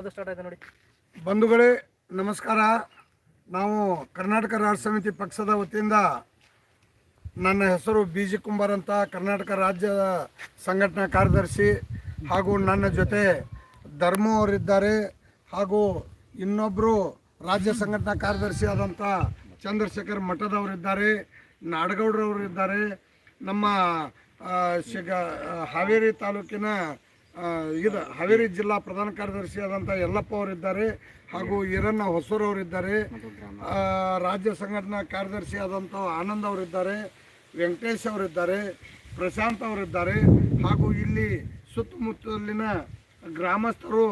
ನೋಡಿ. ಬಂಧುಗಳೇ, ನಮಸ್ಕಾರ. ನಾವು ಕರ್ನಾಟಕ ರಾಜ್ಯ ಸಮಿತಿ ಪಕ್ಷದ ವತಿಯಿಂದ ನನ್ನ ಹೆಸರು ಬಿ ಜಿ ಕುಂಬಾರ್ ಅಂತ ಕರ್ನಾಟಕ ರಾಜ್ಯ ಸಂಘಟನಾ ಕಾರ್ಯದರ್ಶಿ ಹಾಗೂ ನನ್ನ ಜೊತೆ ಧರ್ಮ ಅವರಿದ್ದಾರೆ ಹಾಗೂ ಇನ್ನೊಬ್ಬರು ರಾಜ್ಯ ಸಂಘಟನಾ ಕಾರ್ಯದರ್ಶಿ ಆದಂಥ ಚಂದ್ರಶೇಖರ್ ಮಠದವರಿದ್ದಾರೆ ನಾಡಗೌಡರವರು ಇದ್ದಾರೆ ನಮ್ಮ ಶಿಗ ಹಾವೇರಿ ತಾಲೂಕಿನ ಇದು ಹಾವೇರಿ ಜಿಲ್ಲಾ ಪ್ರಧಾನ ಕಾರ್ಯದರ್ಶಿ ಆದಂಥ ಯಲ್ಲಪ್ಪ ಅವರಿದ್ದಾರೆ ಹಾಗೂ ಈರಣ್ಣ ಹೊಸೂರವರಿದ್ದಾರೆ ರಾಜ್ಯ ಸಂಘಟನಾ ಕಾರ್ಯದರ್ಶಿ ಆದಂಥ ಆನಂದ್ ಅವರಿದ್ದಾರೆ, ವೆಂಕಟೇಶ್ ಅವರಿದ್ದಾರೆ, ಪ್ರಶಾಂತ್ ಅವರಿದ್ದಾರೆ. ಹಾಗೂ ಇಲ್ಲಿ ಸುತ್ತಮುತ್ತಲಿನ ಗ್ರಾಮಸ್ಥರು,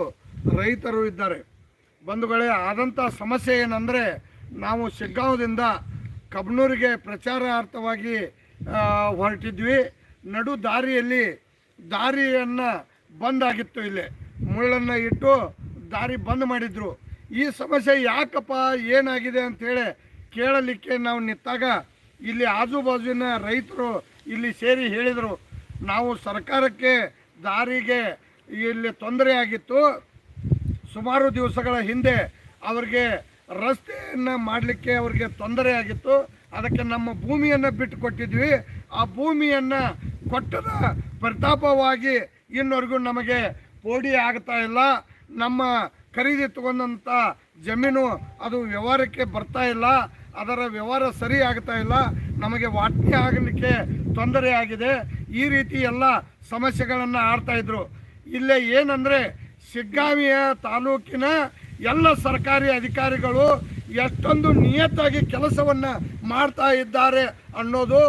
ರೈತರು ಇದ್ದಾರೆ. ಬಂಧುಗಳೇ ಆದಂಥ ಸಮಸ್ಯೆ ಏನಂದರೆ ನಾವು ಶಿಗ್ಗಾಂವದಿಂದ ಕಬ್ನೂರಿಗೆ ಪ್ರಚಾರಾರ್ಥವಾಗಿ ಹೊರಟಿದ್ವಿ. ನಡು ದಾರಿಯಲ್ಲಿ ದಾರಿಯನ್ನು ಬಂದಾಗಿತ್ತು ಇಲ್ಲಿ. ಮುಳ್ಳನ್ನು ಇಟ್ಟು ದಾರಿ ಬಂದ್ ಮಾಡಿದ್ರು. ಈ ಸಮಸ್ಯೆ ಯಾಕಪ್ಪ ಏನಾಗಿದೆ ಅಂಥೇಳಿ ಕೇಳಲಿಕ್ಕೆ ನಾವು ನಿಂತಾಗ ಇಲ್ಲಿ ಆಜು ಬಾಜುವಿನ ರೈತರು ಇಲ್ಲಿ ಸೇರಿ ಹೇಳಿದರು. ನಾವು ಸರ್ಕಾರಕ್ಕೆ ದಾರಿಗೆ ಇಲ್ಲಿ ತೊಂದರೆ ಆಗಿತ್ತು. ಸುಮಾರು ದಿವಸಗಳ ಹಿಂದೆ ಅವರಿಗೆ ರಸ್ತೆಯನ್ನು ಮಾಡಲಿಕ್ಕೆ ಅವರಿಗೆ ತೊಂದರೆ ಆಗಿತ್ತು. ಅದಕ್ಕೆ ನಮ್ಮ ಭೂಮಿಯನ್ನು ಬಿಟ್ಟು ಕೊಟ್ಟಿದ್ವಿ. ಆ ಭೂಮಿಯನ್ನು ಕೊಟ್ಟದ ಪ್ರತಾಪವಾಗಿ ಇನ್ನವರೆಗೂ ನಮಗೆ ಪೋಡಿ ಆಗ್ತಾ ಇಲ್ಲ. ನಮ್ಮ ಖರೀದಿ ತಗೊಂಡಂಥ ಜಮೀನು ಅದು ವ್ಯವಹಾರಕ್ಕೆ ಬರ್ತಾ ಇಲ್ಲ. ಅದರ ವ್ಯವಹಾರ ಸರಿ ಆಗ್ತಾ ಇಲ್ಲ. ನಮಗೆ ವಾಟ್ನಿ ಆಗಲಿಕ್ಕೆ ತೊಂದರೆ ಆಗಿದೆ. ಈ ರೀತಿ ಎಲ್ಲ ಸಮಸ್ಯೆಗಳನ್ನು ಆಡ್ತಾ ಇದ್ರು. ಇಲ್ಲೇ ಏನಂದರೆ ಶಿಗ್ಗಾವಿಯ ತಾಲೂಕಿನ ಎಲ್ಲ ಸರ್ಕಾರಿ ಅಧಿಕಾರಿಗಳು ಎಷ್ಟೊಂದು ನಿಯತ್ತಾಗಿ ಕೆಲಸವನ್ನು ಮಾಡ್ತಾ ಇದ್ದಾರೆ ಅನ್ನೋದು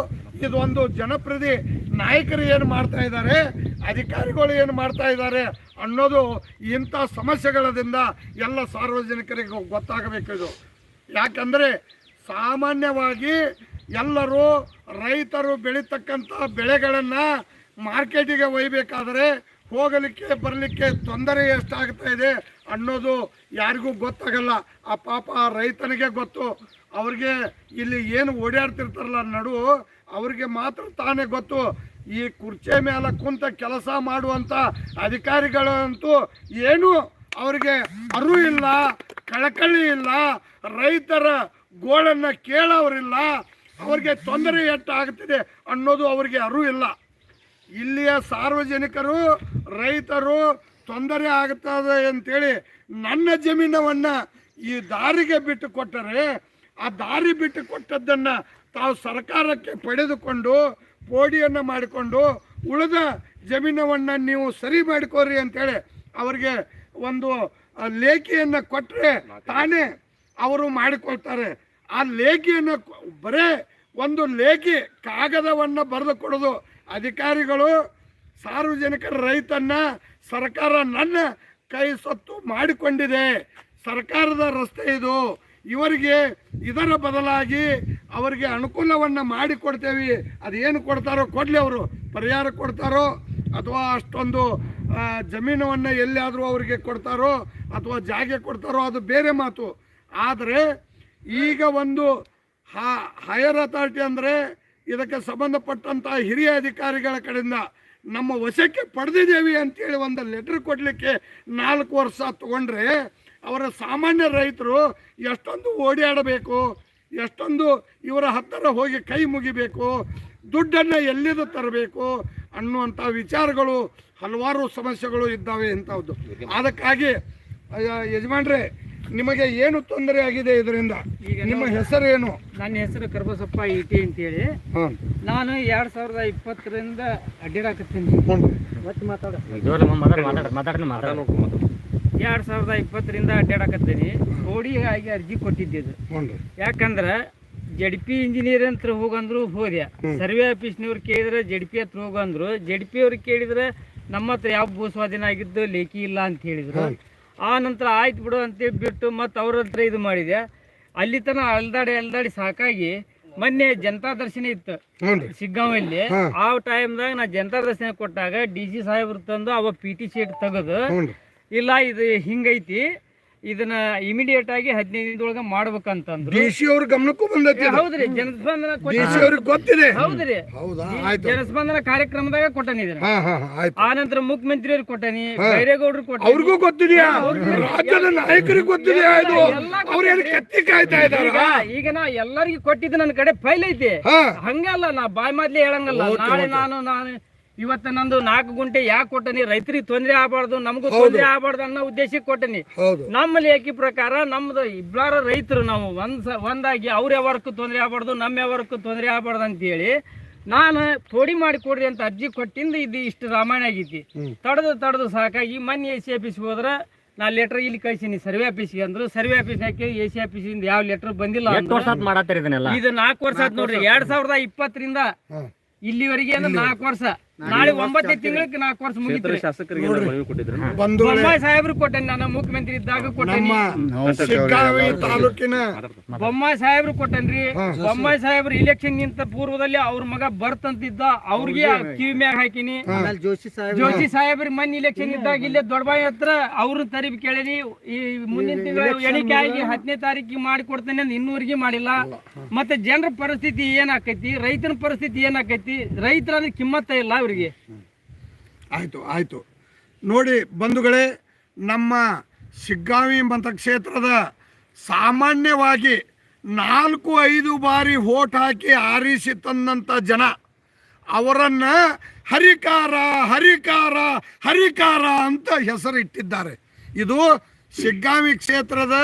ಇದೊಂದು ಜನಪ್ರತಿ ನಾಯಕರು ಏನು ಮಾಡ್ತಾ ಇದ್ದಾರೆ, ಅಧಿಕಾರಿಗಳು ಏನು ಮಾಡ್ತಾ ಇದ್ದಾರೆ ಅನ್ನೋದು ಇಂಥ ಸಮಸ್ಯೆಗಳದಿಂದ ಎಲ್ಲ ಸಾರ್ವಜನಿಕರಿಗೆ ಗೊತ್ತಾಗಬೇಕು ಇದು. ಯಾಕಂದರೆ ಸಾಮಾನ್ಯವಾಗಿ ಎಲ್ಲರೂ ರೈತರು ಬೆಳೀತಕ್ಕಂಥ ಬೆಳೆಗಳನ್ನು ಮಾರ್ಕೆಟಿಗೆ ಒಯ್ಯಬೇಕಾದರೆ ಹೋಗಲಿಕ್ಕೆ ಬರಲಿಕ್ಕೆ ತೊಂದರೆ ಎಷ್ಟಾಗ್ತಾ ಇದೆ ಅನ್ನೋದು ಯಾರಿಗೂ ಗೊತ್ತಾಗಲ್ಲ. ಆ ಪಾಪ ರೈತನಿಗೆ ಗೊತ್ತು. ಅವ್ರಿಗೆ ಇಲ್ಲಿ ಏನು ಓಡಾಡ್ತಿರ್ತಾರಲ್ಲ ನಡು, ಅವ್ರಿಗೆ ಮಾತ್ರ ತಾನೇ ಗೊತ್ತು. ಈ ಕುರ್ಚಿ ಮೇಲೆ ಕುಂತ ಕೆಲಸ ಮಾಡುವಂಥ ಅಧಿಕಾರಿಗಳಂತೂ ಏನು ಅವರಿಗೆ ಅರು ಇಲ್ಲ, ಕಳಕಳಿ ಇಲ್ಲ, ರೈತರ ಗೋಳನ್ನು ಕೇಳೋರಿಲ್ಲ ಅವ್ರಿಗೆ ತೊಂದರೆ ಎಷ್ಟಾಗ್ತಿದೆ ಅನ್ನೋದು ಅವರಿಗೆ ಅರು ಇಲ್ಲ. ಇಲ್ಲಿಯ ಸಾರ್ವಜನಿಕರು, ರೈತರು ತೊಂದರೆ ಆಗ್ತದೆ ಅಂತೇಳಿ ನನ್ನ ಜಮೀನವನ್ನು ಈ ದಾರಿಗೆ ಬಿಟ್ಟು ಕೊಟ್ಟರೆ ಆ ದಾರಿ ಬಿಟ್ಟು ಕೊಟ್ಟದ್ದನ್ನು ತಾವು ಸರ್ಕಾರಕ್ಕೆ ಪಡೆದುಕೊಂಡು ಪೋಡಿಯನ್ನು ಮಾಡಿಕೊಂಡು ಉಳಿದ ಜಮೀನವನ್ನು ನೀವು ಸರಿ ಮಾಡಿಕೋರಿ ಅಂತೇಳಿ ಅವರಿಗೆ ಒಂದು ಲೇಖಿಯನ್ನು ಕೊಟ್ಟರೆ ತಾನೇ ಅವರು ಮಾಡಿಕೊಳ್ತಾರೆ. ಆ ಲೇಖಿಯನ್ನು ಬರೇ ಒಂದು ಲೇಖಿ ಕಾಗದವನ್ನು ಬರೆದು ಕೊಡೋದು ಅಧಿಕಾರಿಗಳು ಸಾರ್ವಜನಿಕರ ರೈತನ್ನ ಸರ್ಕಾರ ನನ್ನ ಕೈ ಸತ್ತು ಮಾಡಿಕೊಂಡಿದೆ. ಸರ್ಕಾರದ ರಸ್ತೆ ಇದು. ಇವರಿಗೆ ಇದರ ಬದಲಾಗಿ ಅವರಿಗೆ ಅನುಕೂಲವನ್ನು ಮಾಡಿಕೊಡ್ತೇವೆ ಅದೇನು ಕೊಡ್ತಾರೋ ಕೊಡಲಿ ಅವರು. ಪರಿಹಾರ ಕೊಡ್ತಾರೋ ಅಥವಾ ಅಷ್ಟೊಂದು ಜಮೀನವನ್ನು ಎಲ್ಲಿಯಾದರೂ ಅವರಿಗೆ ಕೊಡ್ತಾರೋ ಅಥವಾ ಜಾಗೆ ಕೊಡ್ತಾರೋ ಅದು ಬೇರೆ ಮಾತು. ಆದರೆ ಈಗ ಒಂದು ಹೈಯರ್ ಅಥಾರಿಟಿ ಅಂದರೆ ಇದಕ್ಕೆ ಸಂಬಂಧಪಟ್ಟಂಥ ಹಿರಿಯ ಅಧಿಕಾರಿಗಳ ಕಡೆಯಿಂದ ನಮ್ಮ ವಶಕ್ಕೆ ಪಡೆದಿದ್ದೇವೆ ಅಂತೇಳಿ ಒಂದು ಲೆಟ್ರ್ ಕೊಡಲಿಕ್ಕೆ ನಾಲ್ಕು ವರ್ಷ ತಗೊಂಡ್ರೆ ಅವರ ಸಾಮಾನ್ಯ ರೈತರು ಎಷ್ಟೊಂದು ಓಡಾಡಬೇಕು ಎಷ್ಟೊಂದು ಇವರ ಹತ್ತಿರ ಹೋಗಿ ಕೈ ಮುಗಿಬೇಕು ದುಡ್ಡನ್ನು ಎಲ್ಲಿದು ತರಬೇಕು ಅನ್ನುವಂಥ ವಿಚಾರಗಳು ಹಲವಾರು ಸಮಸ್ಯೆಗಳು ಇದ್ದಾವೆ ಇಂಥದ್ದು ಅದಕ್ಕಾಗಿ ಯಜಮಾನ್ರೆ ನಿಮಗೆ ಏನು ತೊಂದರೆ ಆಗಿದೆ ಇದರಿಂದ? ನಿಮ್ಮ ಹೆಸರೇನು ನನ್ನ ಹೆಸರು ಕರ್ಬಸಪ್ಪ ಇಟಿ ಅಂತೇಳಿ. ಹೇಳಿ ನಾನು ಎರಡ್ ಸಾವಿರದ ಇಪ್ಪತ್ತರಿಂದ ಅಡ್ಡಿರಾಕತ್ತೀನಿ ಮತ್ತೆ ಮಾತಾಡ. ಎರಡ್ ಸಾವಿರದ ಇಪ್ಪತ್ತರಿಂದ ಅಡ್ಡಾಡಕತ್ತೀನಿ. ಓಡಿ ಆಗಿ ಅರ್ಜಿ ಕೊಟ್ಟಿದ್ದಿದ್ದು ಯಾಕಂದ್ರ ರೀ ಯಾಕಂದ್ರೆ ಜಡ್ ಪಿ ಇಂಜಿನಿಯರ್ ಅಂತ ಹೋಗಂದ್ರು ಹೋದೆ ಸರ್ವೆ ಆಫೀಸ್ನವ್ರು ಕೇಳಿದ್ರೆ ಜಡ್ ಪಿ ಹತ್ರ ಹೋಗಂದ್ರು. ಜಡ್ ಪಿ ಅವ್ರಿಗೆ ಕೇಳಿದ್ರೆ ನಮ್ಮ ಹತ್ರ ಯಾವ ಭೂ ಸ್ವಾಧೀನ ಆಗಿದ್ದು ಲೇಖಿ ಇಲ್ಲ ಅಂತ ಹೇಳಿದ್ರು. ಆ ನಂತರ ಆಯ್ತು ಬಿಡು ಅಂತೇಳಿ ಬಿಟ್ಟು ಮತ್ತೆ ಅವ್ರ ಹತ್ರ ಇದು ಮಾಡಿದೆ. ಅಲ್ಲಿ ತನ ಅಲ್ದಾಡಿ ಅಲ್ದಾಡಿ ಸಾಕಾಗಿ ಮೊನ್ನೆ ಜನತಾ ದರ್ಶನ ಇತ್ತು. ಶಿಗ್ಗಾಂವಲ್ಲಿ ಆ ಟೈಮ್ದಾಗ ನಾ ಜನತಾ ದರ್ಶನ ಕೊಟ್ಟಾಗ ಡಿ ಸಿ ಸಾಹೇಬ್ರು ತಂದು ಅವ ಪಿ ಟಿ ಶೀಟ್ ತೆಗೆದು. ಇಲ್ಲ ಇದು ಹಿಂಗೈತಿ. ಇದನ್ನ ಇಮಿಡಿಯೇಟ್ ಆಗಿ ಹದಿನೈದು ಒಳಗ ಮಾಡ್ಬೇಕಂತಂದ್ರು. ಡಿ ಸಿ ಅವ್ರ ಗಮನಕ್ಕೂ ಬಂದೈತಿ ಹೌದ್ರಿ ಜನಸ್ಪಂದನ ಕೊಟ್ಟ- ಅವ್ರಿಗೆ ಗೊತ್ತಿದೆ. ಹೌದ್ರಿ. ಹೌದಾ? ಆಯ್ತು. ಜನಸ್ಪಂದನ ಕಾರ್ಯಕ್ರಮದಾಗ ಕೊಟ್ಟನಿ ಇದನ್ನ. ಆ ನಂತರ ಮುಖ್ಯಮಂತ್ರಿ ಅವ್ರಿಗೆ ಕೊಟ್ಟನಿ ಬೈರೇಗೌಡರು ಕೊಟ್ಟನಿ. ಅವ್ರಿಗೂ ಗೊತ್ತಿದೆಯಾ? ರಾಜ್ಯದ ನಾಯಕರಿಗೆ ಗೊತ್ತಿದೆಯಾ ಇದು? ಅವ್ರು ಏನು ಕತ್ತಿ ಕಾಯ್ತಾ ಈಗ ಈಗ ನಾ ಎಲ್ಲರಿಗೂ ಕೊಟ್ಟಿದ್ದು ನನ್ನ ಕಡೆ ಫೈಲ್ ಐತಿ. ಹಂಗಲ್ಲ ನಾ ಬಾಯ್ ಮಾದ್ಲಿ ಹೇಳಂಗಲ್ಲ. ನಾಳೆ ನಾನು ನಾನು ಇವತ್ತ ನಂದು ನಾಲ್ಕು ಗುಂಟೆ ಯಾಕೆ ಕೊಟ್ಟನಿ? ರೈತರಿಗೆ ತೊಂದರೆ ಆಗಬಾರ್ದು ನಮಗೂ ತೊಂದರೆ ಆಗಬಾರ್ದು ಅನ್ನೋ ಉದ್ದೇಶಕ್ಕೆ ಕೊಟ್ಟನಿ. ಹೌದು. ನಮ್ಮ ಲೇಖಿ ಪ್ರಕಾರ ನಮ್ದು ಇಬ್ಬರ ರೈತರು ನಾವು ಒಂದ್ ಒಂದಾಗಿ ಅವ್ರ ಯಾವರ್ಕು ತೊಂದರೆ ಆಗಬಾರ್ದು ನಮ್ಮ ಯಾವರ್ಕು ತೊಂದರೆ ಆಗಬಾರ್ದು ಅಂತೇಳಿ ನಾನು ತೋಡಿ ಮಾಡಿ ಕೊಡ್ರಿ ಅಂತ ಅರ್ಜಿ ಕೊಟ್ಟಿಂದ ಇದು ಇಷ್ಟು ರಾಮಾಯಣ ಆಗೈತಿ. ತಡೆದು ತಡೆದು ಸಾಕಾಗಿ ಮೊನ್ನೆ ಎ ಸಿ ಆಫೀಸ್ಗೆ ಹೋದ್ರೆ ನಾ ಲೆಟರ್ ಇಲ್ಲಿ ಕಳ್ಸೀನಿ ಸರ್ವೆ ಆಫೀಸ್ಗೆ ಅಂದ್ರು. ಸರ್ವೆ ಆಫೀಸ್ ಹಾಕಿ ಎ ಸಿ ಆಫೀಸಿಂದ ಯಾವ ಲೆಟರ್ ಬಂದಿಲ್ಲ ಇದು ನಾಲ್ಕು ವರ್ಷ ಆಯ್ತು ನೋಡ್ರಿ. ಎರಡ್ ಸಾವಿರದ ಇಪ್ಪತ್ತರಿಂದ. ಇಲ್ಲಿವರೆಗೆ. ಅಂದ್ರೆ ನಾಲ್ಕು ವರ್ಷ. ನಾಳೆ ಒಂಬತ್ತನೇ ತಿಂಗಳಿಗೆ ನಾಲ್ಕು ವರ್ಷ ಮುಗಿತ್ರಿ ಬೊಮ್ಮಾಯಿ ಸಾಹೇಬ್ರು ಕೊಟ್ಟೇನಿ ನಾನು ಮುಖ್ಯಮಂತ್ರಿ ಇದ್ದಾಗ ಕೊಟ್ಟೇನಿ. ನಮ್ಮ ಶಿಗ್ಗಾಂವಿ ತಾಲೂಕಿನ ಬೊಮ್ಮಾಯಿ ಸಾಹೇಬ್ರು ಕೊಟ್ಟನ್ರಿ. ಬೊಮ್ಮಾಯಿ ಸಾಹೇಬ್ರು ಇಲೆಕ್ಷನ್ ನಿಂತ ಪೂರ್ವದಲ್ಲಿ ಅವ್ರ ಮಗ ಬರ್ತಂತಿದ್ದ ಅವ್ರಿಗೆ ಕಿವಿ ಮ್ಯಾಗ ಹಾಕಿನಿ. ಜೋಶಿ ಸಾಹೇಬ್ ಜೋಶಿ ಸಾಹೇಬ್ರ ಮನ್ ಇಲೆಕ್ಷನ್ ಇದ್ದಾಗ ಇಲ್ಲೇ ದೊಡ್ಡಬಾಯಿ ಹತ್ರ ಅವ್ರ ತರಿಬ್ ಕೇಳಿನಿ. ಈ ಮುಂದಿನ ತಿಂಗಳು ಎಣಿಕೆ ಆಗಿ ಹತ್ತನೇ ತಾರೀಕಿಗೆ ಮಾಡಿ ಕೊಡ್ತೇನೆ ಅಂತ ಇನ್ನೂವರೆಗೆ ಮಾಡಿಲ್ಲ. ಮತ್ತೆ ಜನರ ಪರಿಸ್ಥಿತಿ ಏನಾಕೈತಿ? ರೈತನ ಪರಿಸ್ಥಿತಿ ಏನಾಕೈತಿ? ರೈತರ ಅಂದ್ರೆ ಕಿಮ್ಮತ್ತ ಇಲ್ಲ. ಅವ್ರಿಗೆ. ಆಯ್ತು ಆಯ್ತು. ನೋಡಿ ಬಂಧುಗಳೇ, ನಮ್ಮ ಶಿಗ್ಗಾವಿ ಮತ ಕ್ಷೇತ್ರದ ಸಾಮಾನ್ಯವಾಗಿ ನಾಲ್ಕು, ಐದು ಬಾರಿ ಓಟ್ ಹಾಕಿ ಆರಿಸಿ ತಂದಂಥ ಜನ, ಅವರನ್ನ ಹರಿಕಾರ ಹರಿಕಾರ ಹರಿಕಾರ ಅಂತ ಹೆಸರಿಟ್ಟಿದ್ದಾರೆ. ಇದು ಸಿಗ್ಗಾವಿ ಕ್ಷೇತ್ರದ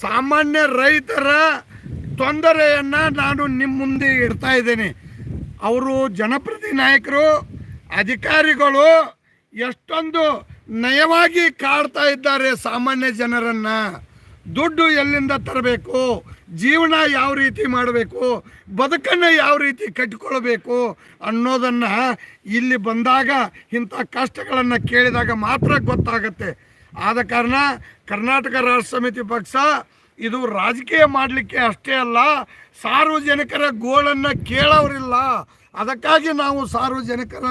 ಸಾಮಾನ್ಯ ರೈತರ ತೊಂದರೆಯನ್ನ ನಾನು ನಿಮ್ಮ ಮುಂದೆ ಇಡ್ತಾ ಇದ್ದೇನೆ. ಅವರು ಜನಪ್ರತಿ ನಾಯಕರು, ಅಧಿಕಾರಿಗಳು ಎಷ್ಟೊಂದು ನಯವಾಗಿ ಕಾಡ್ತಾ ಇದ್ದಾರೆ ಸಾಮಾನ್ಯ ಜನರನ್ನ. ದುಡ್ಡು ಎಲ್ಲಿಂದ ತರಬೇಕು? ಜೀವನ ಯಾವ ರೀತಿ ಮಾಡಬೇಕು? ಬದುಕನ್ನು ಯಾವ ರೀತಿ ಕಟ್ಟಿಕೊಳ್ಬೇಕು ಅನ್ನೋದನ್ನು ಇಲ್ಲಿ ಬಂದಾಗ ಇಂಥ ಕಷ್ಟಗಳನ್ನು ಕೇಳಿದಾಗ ಮಾತ್ರ ಗೊತ್ತಾಗತ್ತೆ. ಆದ ಕಾರಣ ಕರ್ನಾಟಕ ರಾಷ್ಟ್ರ ಸಮಿತಿ ಪಕ್ಷ ಇದು ರಾಜಕೀಯ ಮಾಡಲಿಕ್ಕೆ ಅಷ್ಟೇ ಅಲ್ಲ ಸಾರ್ವಜನಿಕರ ಗೋಳನ್ನು ಕೇಳೋರಿಲ್ಲ. ಅದಕ್ಕಾಗಿ ನಾವು ಸಾರ್ವಜನಿಕರ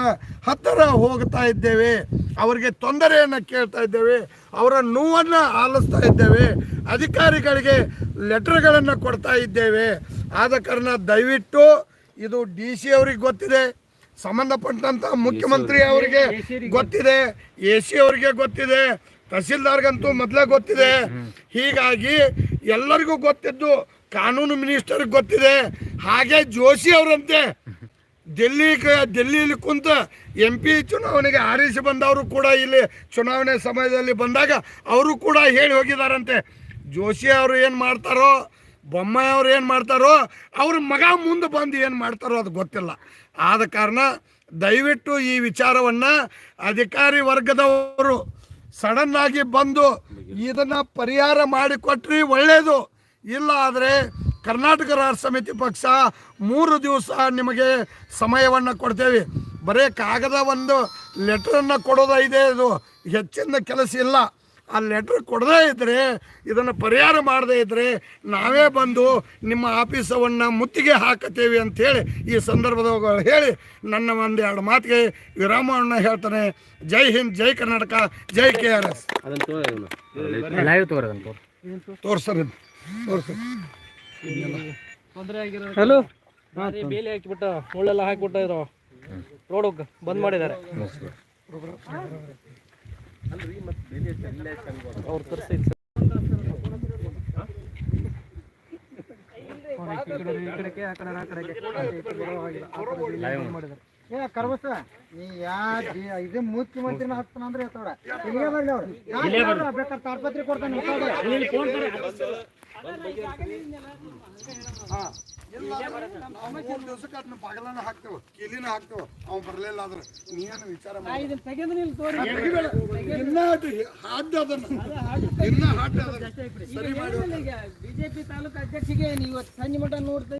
ಹತ್ತಿರ ಹೋಗ್ತಾ ಇದ್ದೇವೆ. ಅವರಿಗೆ ತೊಂದರೆಯನ್ನು ಕೇಳ್ತಾ ಇದ್ದೇವೆ. ಅವರ ನೋವನ್ನು ಆಲಿಸ್ತಾ ಇದ್ದೇವೆ. ಅಧಿಕಾರಿಗಳಿಗೆ ಲೆಟರ್ಗಳನ್ನು ಕೊಡ್ತಾ ಇದ್ದೇವೆ. ಆದ ಕಾರಣ ದಯವಿಟ್ಟು ಇದು ಡಿ ಸಿ ಅವ್ರಿಗೆ ಗೊತ್ತಿದೆ ಸಂಬಂಧಪಟ್ಟಂಥ ಮುಖ್ಯಮಂತ್ರಿ ಅವರಿಗೆ ಗೊತ್ತಿದೆ ಎ ಸಿ ಅವರಿಗೆ ಗೊತ್ತಿದೆ ತಹಸೀಲ್ದಾರ್ಗಂತೂ ಮೊದಲೇ ಗೊತ್ತಿದೆ. ಹೀಗಾಗಿ ಎಲ್ಲರಿಗೂ ಗೊತ್ತಿದ್ದು ಕಾನೂನು ಮಿನಿಸ್ಟರ್ಗೆ ಗೊತ್ತಿದೆ. ಹಾಗೆ ಜೋಶಿ ಅವರಂತೆ. ಡೆಲ್ಲಿ ಡೆಲ್ಲಿಯಲ್ಲಿ ಕುಂತ ಎಂ ಪಿ ಚುನಾವಣೆಗೆ ಆರಿಸಿ ಬಂದವರು ಕೂಡ ಇಲ್ಲಿ ಚುನಾವಣೆ ಸಮಯದಲ್ಲಿ ಬಂದಾಗ ಅವರು ಕೂಡ ಹೇಳಿ ಹೋಗಿದಾರಂತೆ. ಜೋಶಿ ಅವರು ಏನು ಮಾಡ್ತಾರೋ, ಬೊಮ್ಮಾಯಿ ಅವ್ರು ಏನು ಮಾಡ್ತಾರೋ, ಅವ್ರ ಮಗ ಮುಂದೆ ಬಂದು ಏನು ಮಾಡ್ತಾರೋ ಅದು ಗೊತ್ತಿಲ್ಲ. ಆದ ಕಾರಣ ದಯವಿಟ್ಟು ಈ ವಿಚಾರವನ್ನು ಅಧಿಕಾರಿ ವರ್ಗದವರು ಸಡನ್ ಆಗಿ ಬಂದು ಇದನ್ನ ಪರಿಹಾರ ಮಾಡಿಕೊಟ್ರಿ ಒಳ್ಳೆಯದು ಇಲ್ಲ ಆದರೆ ಕರ್ನಾಟಕ ರಾಜ್ಯ ಸಮಿತಿ ಪಕ್ಷ ಮೂರು ದಿವಸ ನಿಮಗೆ ಸಮಯವನ್ನು ಕೊಡ್ತೇವೆ. ಬರೀ ಕಾಗದ ಒಂದು ಲೆಟ್ರನ್ನು ಕೊಡೋದೈದೆ ಇದು? ಹೆಚ್ಚಿನ ಕೆಲಸ ಇಲ್ಲ. ಆ ಲೆಟ್ರ್ ಕೊಡದೇ ಇದ್ದರೆ ಇದನ್ನು ಪರಿಹಾರ ಮಾಡದೇ ಇದ್ದರೆ ನಾವೇ ಬಂದು ನಿಮ್ಮ ಆಫೀಸವನ್ನು ಮುತ್ತಿಗೆ ಹಾಕತ್ತೇವೆ ಅಂಥೇಳಿ ಈ ಸಂದರ್ಭದಾಗ ಹೇಳಿ ನನ್ನ ಒಂದು ಎರಡು ಮಾತಿಗೆ ವಿರಾಮವನ್ನು ಹೇಳ್ತಾನೆ ಜೈ ಹಿಂದ್ ಜೈ ಕರ್ನಾಟಕ ಜೈ ಕೆ ಆರ್ ಎಸ್. ತೋರ್ಸರಿ ಹಲೋ ಬೇಲಿ ಹಾಕಿಬಿಟ್ಟ ಮುಳ್ಳೆಲ್ಲ ಹಾಕಿಬಿಟ್ಟ ಇರೋ ರೋಡ್ ಬಂದ್ ಮಾಡಿದ್ದಾರೆ. ಅವ್ರು ಕರ್ಬಸ ನೀ ಯಾ ಇದು ಮುಖ್ಯಮಂತ್ರಿನ ಹತ್ತನ ಅಂದ್ರೆ ಹೇಳ್ತಾವ್ರ. ಇಲ್ಲೇ ಬರ್ಲಿ ಅವ್ರು. ಬೇಕಾದ್ರೆ ತಾಡ್ಪತ್ರಿ ಕೊಡ್ತಾನೆ. ಮೂರು ದಿವಸಕ್ಕೆ ಅದನ್ನ ಬಾಗಲನ್ನ ಹಾಕ್ತೇವೆ. ಕೀಲಿನ ಹಾಕ್ತೇವೆ. ಅವ್ನು ಬರಲಿಲ್ಲ ಆದ್ರೆ ನೀನು ವಿಚಾರ ಮಾಡಿ. ಇದನ್ನ ತೆಗೆದು ನಿಲ್ ತೋರಿ. ಇನ್ನ ಅದು ಹಾಡ್ದ ಅದನ್ನ. ಇನ್ನ ಹಾಡ್ದ ಅದನ್ನ. ಸರಿ ಮಾಡಿ. ಬಿಜೆಪಿ ತಾಲೂಕು ಅಧ್ಯಕ್ಷಿಗೆ ನೀವು ಇವತ್ತು ಸಂಜೆ ಮಟ್ಟ ನೋಡ್ತಾ